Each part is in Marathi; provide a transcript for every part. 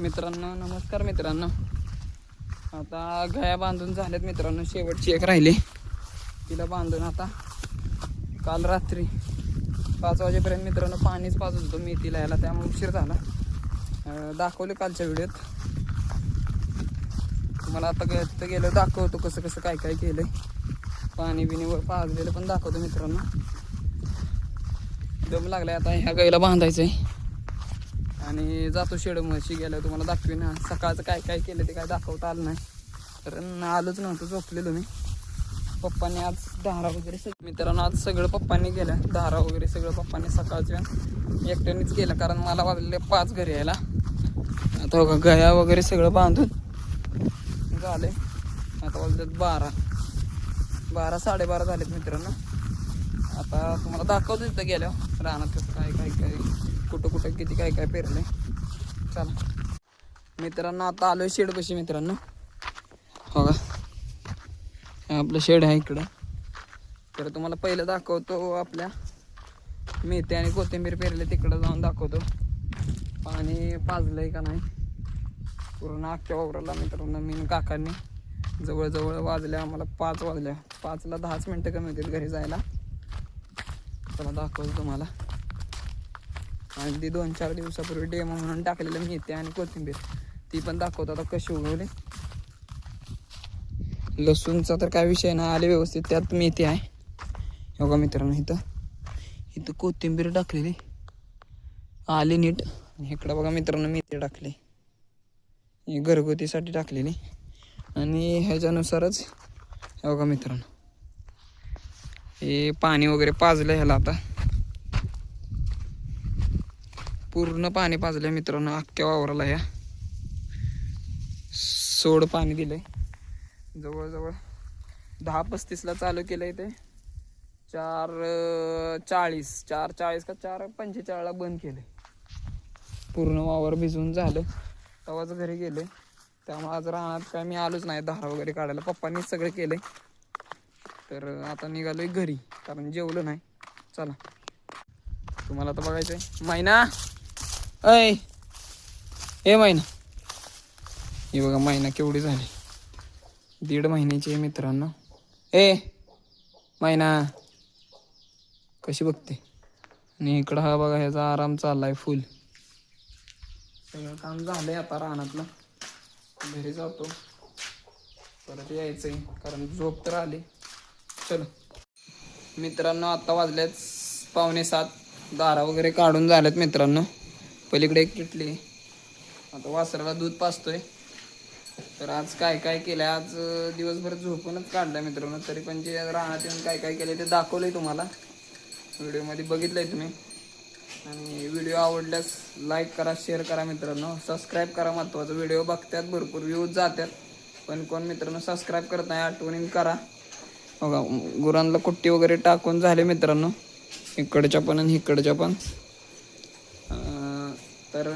मित्रांनो नमस्कार मित्रांनो. आता गया बांधून झाल्यात मित्रांनो शेवटची एक राहिली. तिला बांधून आता काल रात्री पाच वाजेपर्यंत मित्रांनो पाणीच पाच होतो मी तिला यायला त्यामुळे उशीर झाला. दाखवले कालच्या व्हिडिओत. तुम्हाला आता गे- तिथं गेलं दाखवतो कसं कसं काय काय केलं पाणी बिणीवर पाजलेलं पण दाखवतो मित्रांनो. दम लागलाय आता ह्या गाईला आहे आणि जातो शेड म्हशी गेलं तुम्हाला दाखवीन सकाळचं काय काय केलं ते काय दाखवता आलं नाही. कारण आलोच नव्हतं झोपलेलो मी. पप्पांनी आज धारा वगैरे सग मित्रांनो आज सगळं पप्पांनी केलं. धारा वगैरे सगळं पप्पांनी सकाळच्या एकट्यानेच केलं कारण मला वाजले पाच घरी यायला. आता बघा गया वगैरे सगळं बांधून झाले आता वाजलेत बारा. बारा साडेबारा झालेत मित्रांनो. आता तुम्हाला दाखवतो तिथं गेल्यावर. रानात काय काय काय. कुठं कुठं किती काय काय पेरलंय. चला. मित्रांनो आता आलोय कशी मित्रांनो. हो का आपलं शेड आहे इकडं. तर तुम्हाला पहिलं दाखवतो आपल्या मेथी आणि कोथिंबीर पेरले तिकडं जाऊन दाखवतो. पाणी पाजलंय का नाही? पूर्ण अख्ख्या वावराला मित्रांनो मी काकांनी. जवळजवळ वाजल्या आम्हाला पाच वाजल्या. पाचला दहाच मिनटं कमी होतील घरी जायला. चला दाखवतो तुम्हाला. आणि ती दोन चार दिवसापूर्वी डेमो म्हणून टाकलेलं मेथी आणि कोथिंबीर. ती पण दाखवतो आता कशी उगवली. लसूणचा तर काय विषय नाही आले व्यवस्थित त्यात मेथी आहे. हो का मित्रांनो इथं इथं कोथिंबीर टाकलेली. आली नीट. इकडं बघा मित्रांनो मेथी टाकली. ही घरगुतीसाठी टाकलेली. आणि ह्याच्यानुसारच हे बघा मित्रांनो. हे पाणी वगैरे पाजलं ह्याला आता. पूर्ण पाणी पाजलंय मित्रांनो. अख्ख्या वावराला ह्या. सोड पाणी दिलंय. जवळजवळ दहा पस्तीसला चालू केलंय ते. चार चाळीस. चार चाळीस का चार पंचेचाळीसला बंद केलंय. पूर्ण वावर भिजून झालं. तेव्हाच घरी गेले त्यामुळे आज रानात काय मी आलोच नाही. धारा वगैरे काढायला. पप्पांनीच सगळं केलंय. तर आता निघालोय घरी. कारण जेवलं नाही. चला. तुम्हाला आता बघायचंय. मैना! अय हे मैना. हे बघा मैना केवढी झाली. दीड महिन्याची आहे मित्रांनो. ए मैना. कशी बघते? आणि इकडं हा बघा ह्याचा आराम चाललाय फुल सगळं काम झालंय आता रानातलं. घरी जातो. परत यायचंय कारण झोप तर आली. चलो. मित्रांनो आता वाजल्याच पावणे सात. दारा वगैरे काढून झाल्यात मित्रांनो. पलीकडे एक किटली आता वासराला दूध पाचतोय तर आज काय काय केलंय? आज दिवसभर झोपूनच काढलं मित्रांनो. तरी पण जे राहण्यात येऊन काय काय केलंय ते दाखवलंय तुम्हाला. व्हिडिओमध्ये बघितलंय तुम्ही. आणि व्हिडिओ आवडल्यास लाईक करा शेअर करा मित्रांनो. सबस्क्राईब करा महत्त्वाचा. व्हिडिओ बघतात भरपूर व्ह्यूज जातात पण कोण मित्रांनो सबस्क्राईब करत नाही आठवणीन करा. बघा गुरांना कुट्टी वगैरे टाकून झाले मित्रांनो. इकडच्या पण आणि इकडच्या पण. तर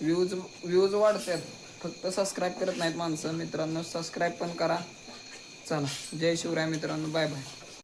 व्ह्यूज व्ह्यूज वाढतात. फक्त सबस्क्राईब करत नाहीत माणसं. मित्रांनो सबस्क्राईब पण करा. चला. जय शिवराय मित्रांनो. Bye bye